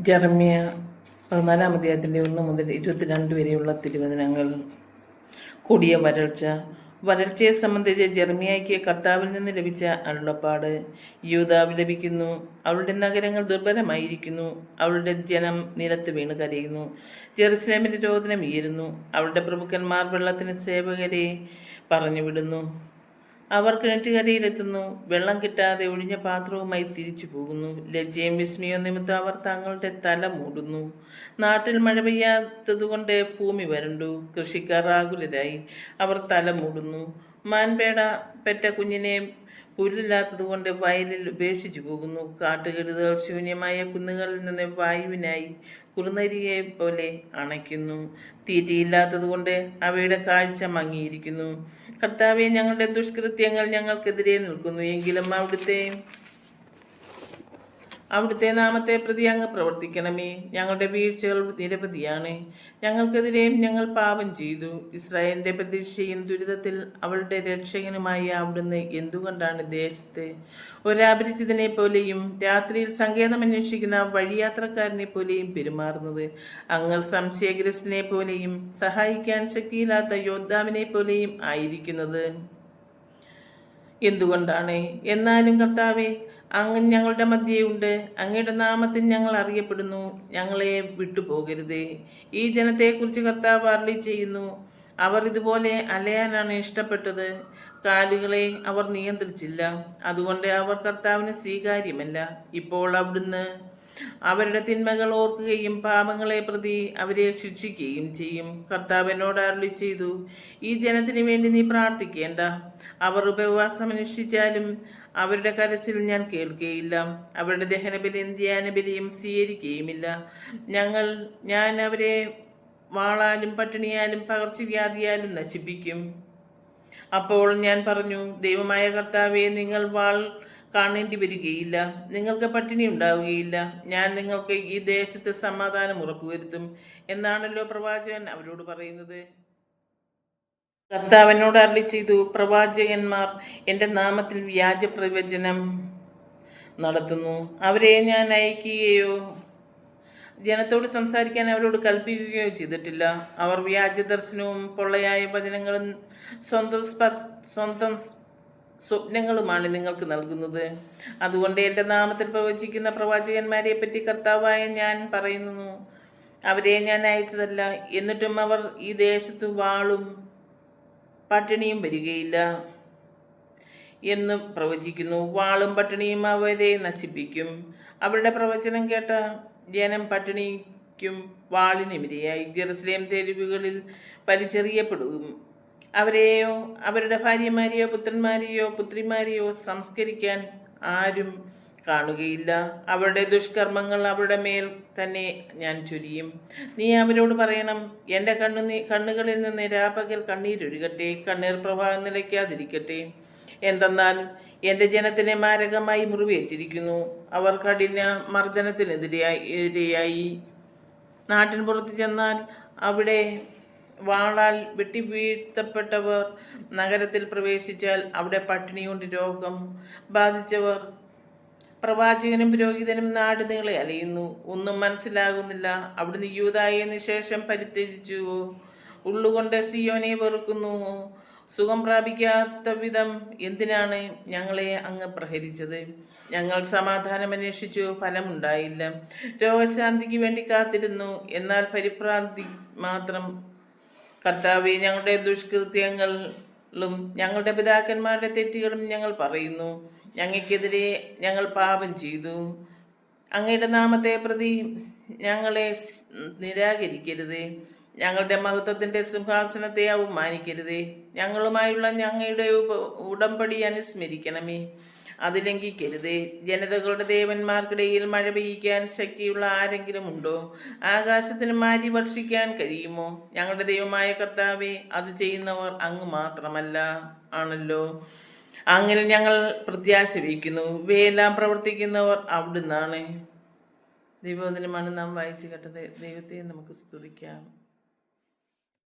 Jeremiah പതിനാലാം അധ്യായത്തിന്റെ ഒന്ന് മുതൽ ഇരുപത്തിരണ്ട് വരെയുള്ള തിരുവചനങ്ങൾ. കൊടിയ വരൾച്ച. വരൾച്ചയെ സംബന്ധിച്ച് ജെർമിയായ്ക്ക് കർത്താവിൽ നിന്ന് ലഭിച്ച അരുളപ്പാട്. യൂതാവ് ലഭിക്കുന്നു അവളുടെ നഗരങ്ങൾ ദുർബലമായിരിക്കുന്നു. അവളുടെ ജനം നിലത്ത് വീണ് കരയുന്നു. ജെറുസലേമിന്റെ രോദനം ഉയരുന്നു. അവളുടെ പ്രഭുക്കന്മാർ വെള്ളത്തിന് സേവകരെ പറഞ്ഞുവിടുന്നു. അവർ കിണറ്റുകരയിലെത്തുന്നു. വെള്ളം കിട്ടാതെ ഒഴിഞ്ഞ പാത്രവുമായി തിരിച്ചു പോകുന്നു. ലജ്ജയും വിസ്മയവും നിമിത്തം അവർ തങ്ങളുടെ തല മൂടുന്നു. നാട്ടിൽ മഴ പെയ്യാത്തതുകൊണ്ട് ഭൂമി വരണ്ടു. കൃഷിക്കാർ ആകുലരായി. അവർ തല മൂടുന്നു. മാൻപേട പെറ്റ കുഞ്ഞിനെ പുല്ലില്ലാത്തതുകൊണ്ട് വയലിൽ ഉപേക്ഷിച്ചു പോകുന്നു. കാട്ടുകെടുതുകൾ ശൂന്യമായ കുന്നുകളിൽ നിന്ന് വായുവിനായി കുറുനരിയെ പോലെ അണയ്ക്കുന്നു. തീറ്റയില്ലാത്തതുകൊണ്ട് അവയുടെ കാഴ്ച മങ്ങിയിരിക്കുന്നു. കർത്താവെ ഞങ്ങളുടെ ദുഷ്കൃത്യങ്ങൾ ഞങ്ങൾക്കെതിരെ നിൽക്കുന്നു. എങ്കിലും അവിടുത്തെ അവിടുത്തെ നാമത്തെ പ്രതി അങ്ങ് പ്രവർത്തിക്കണമേ. ഞങ്ങളുടെ വീഴ്ചകൾ നിരവധിയാണ്. ഞങ്ങൾക്കെതിരെയും ഞങ്ങൾ പാപം ചെയ്തു. ഇസ്രായേലിന്റെ പ്രതീക്ഷയും ദുരിതത്തിൽ അവളുടെ രക്ഷകനുമായി അവിടുന്ന് എന്തുകൊണ്ടാണ് ദേശത്ത്? ഒരാപരിചിതനെ പോലെയും രാത്രിയിൽ സങ്കേതം അന്വേഷിക്കുന്ന വഴിയാത്രക്കാരനെ പോലെയും പെരുമാറുന്നത്. അങ്ങ് സംശയഗ്രസ്തനെ പോലെയും സഹായിക്കാൻ ശക്തിയില്ലാത്ത യോദ്ധാവിനെ പോലെയും ആയിരിക്കുന്നത്. എന്തുകൊണ്ടാണ്? എന്നാലും കർത്താവെ അങ്ങ് ഞങ്ങളുടെ മധ്യയുണ്ട് അങ്ങയുടെ നാമത്തിൽ ഞങ്ങൾ അറിയപ്പെടുന്നു. ഞങ്ങളെ വിട്ടുപോകരുത്. ഈ ജനത്തെക്കുറിച്ച് കർത്താവ് അരളി ചെയ്യുന്നു. അവർ ഇതുപോലെ അലയാനാണ് ഇഷ്ടപ്പെട്ടത്. കാലുകളെ അവർ നിയന്ത്രിച്ചില്ല. അതുകൊണ്ട് അവർ കർത്താവിന് സ്വീകാര്യമല്ല. ഇപ്പോൾ അവിടുന്ന് അവരുടെ തിന്മകൾ ഓർക്കുകയും പാപങ്ങളെ പ്രതി അവരെ ശിക്ഷിക്കുകയും ചെയ്യും. കർത്താവ് എന്നോട് അരുളി ചെയ്തു ഈ ജനത്തിന് വേണ്ടി നീ പ്രാർത്ഥിക്കേണ്ട. അവർ ഉപവാസം അനുഷ്ഠിച്ചാലും അവരുടെ കരച്ചിൽ ഞാൻ കേൾക്കുകയില്ല അവരുടെ ദഹനബലിയും ധ്യാനബലിയും സ്വീകരിക്കുകയുമില്ല ഞങ്ങൾ ഞാൻ അവരെ വാളാലും പട്ടിണിയാലും പകർച്ചവ്യാധിയാലും നശിപ്പിക്കും. അപ്പോൾ ഞാൻ പറഞ്ഞു ദൈവമായ കർത്താവെ നിങ്ങൾ വാൾ കാണേണ്ടി വരികയില്ല. നിങ്ങൾക്ക് പട്ടിണി ഉണ്ടാവുകയില്ല. ഞാൻ നിങ്ങൾക്ക് ഈ ദേശത്ത് സമാധാനം ഉറപ്പുവരുത്തും എന്നാണല്ലോ പ്രവാചകൻ അവരോട് പറയുന്നത്. കർത്താവിനോട് അരളി ചെയ്തു പ്രവാചകന്മാർ എന്റെ നാമത്തിൽ വ്യാജ പ്രവചനം നടത്തുന്നു. അവരെ ഞാൻ അയക്കുകയോ ജനത്തോട് സംസാരിക്കാൻ അവരോട് കൽപ്പിക്കുകയോ ചെയ്തിട്ടില്ല. അവർ വ്യാജ ദർശനവും പൊള്ളയായ വചനങ്ങളും സ്വന്തം സ്വന്തം സ്വപ്നങ്ങളുമാണ് നിങ്ങൾക്ക് നൽകുന്നത്. അതുകൊണ്ട് എന്റെ നാമത്തിൽ പ്രവചിക്കുന്ന പ്രവാചകന്മാരെ പറ്റി കർത്താവായ ഞാൻ പറയുന്നു. അവരെ ഞാൻ അയച്ചതല്ല. എന്നിട്ടും അവർ ഈ ദേശത്ത് വാളും പട്ടിണിയും വരികയില്ല എന്ന് പ്രവചിക്കുന്നു. വാളും പട്ടിണിയും അവരെ നശിപ്പിക്കും. അവരുടെ പ്രവചനം കേട്ട ജനം പട്ടിണിക്കും വാളിനുമിരയായി ജെറുസലേം തെരുവുകളിൽ വലിച്ചെറിയപ്പെടും. അവരെയോ അവരുടെ ഭാര്യമാരെയോ പുത്രന്മാരെയോ പുത്രിമാരെയോ സംസ്കരിക്കാൻ ആരും കാണുകയില്ല. അവരുടെ ദുഷ്കർമ്മങ്ങൾ അവരുടെ മേൽ തന്നെ ഞാൻ ചൊരിയും. നീ അവരോട് പറയണം എന്റെ കണ്ണു കണ്ണുകളിൽ നിന്ന് രാപകൽ കണ്ണീരൊഴുകട്ടെ കണ്ണീർ പ്രവാഹം നിലയ്ക്കാതിരിക്കട്ടെ. എന്തെന്നാൽ എന്റെ ജനത്തിനെ മാരകമായി മുറിവേറ്റിരിക്കുന്നു. അവർ കഠിന മർദ്ദനത്തിനെതിരെയായി നാട്ടിൻ പുറത്ത് ചെന്നാൽ അവിടെ വാളാൽ വെട്ടിവീഴ്ത്തപ്പെട്ടവർ നഗരത്തിൽ പ്രവേശിച്ചാൽ അവിടെ പട്ടിണി കൊണ്ട് രോഗം. ബാധിച്ചവർ പ്രവാചകനും പുരോഹിതനും നാട് നീളെ അലയുന്നു. ഒന്നും മനസ്സിലാകുന്നില്ല. അവിടുന്ന് യൂതായതിനു ശേഷം പരിത്യജിച്ചു. ഉള്ളുകൊണ്ട് സിയോനെ വെറുക്കുന്നു. സുഖം പ്രാപിക്കാത്ത വിധം എന്തിനാണ് ഞങ്ങളെ അങ്ങ് പ്രഹരിച്ചത്? ഞങ്ങൾ സമാധാനം അന്വേഷിച്ചു. ഫലമുണ്ടായില്ല. രോഗശാന്തിക്ക് വേണ്ടി കാത്തിരുന്നു. എന്നാൽ പരിഭ്രാന്തി മാത്രം കർത്താവെ ഞങ്ങളുടെ ദുഷ്കൃത്യങ്ങളും ഞങ്ങളുടെ പിതാക്കന്മാരുടെ തെറ്റുകളും ഞങ്ങൾ പറയുന്നു. ഞങ്ങൾക്കെതിരെ ഞങ്ങൾ പാപം ചെയ്തു. അങ്ങയുടെ നാമത്തെ പ്രതി ഞങ്ങളെ നിരാകരിക്കരുത്. ഞങ്ങളുടെ മഹത്വത്തിന്റെ സിംഹാസനത്തെ അവമാനിക്കരുത് ഞങ്ങളുമായുള്ള ഞങ്ങളുടെ ഉടമ്പടി അനുസ്മരിക്കണമേ. അത് ലംഘിക്കരുതേ ജനതകളുടെ ദേവന്മാർക്കിടയിൽ മഴ പെയ്യിക്കാൻ ശക്തിയുള്ള ആരെങ്കിലും ഉണ്ടോ? ആകാശത്തിന് മാറ്റി വർഷിക്കാൻ കഴിയുമോ? ഞങ്ങളുടെ ദൈവമായ കർത്താവെ അത് ചെയ്യുന്നവർ അങ്ങ് മാത്രമല്ല ആണല്ലോ? അങ്ങനെ ഞങ്ങൾ പ്രത്യാശ വയ്ക്കുന്നു ഇവയെല്ലാം പ്രവർത്തിക്കുന്നവർ അവിടുന്നാണ്. ദൈവദിനമാണ് നാം വായിച്ചു കേട്ടത്. ദൈവത്തെ നമുക്ക് സ്തുതിക്കാം.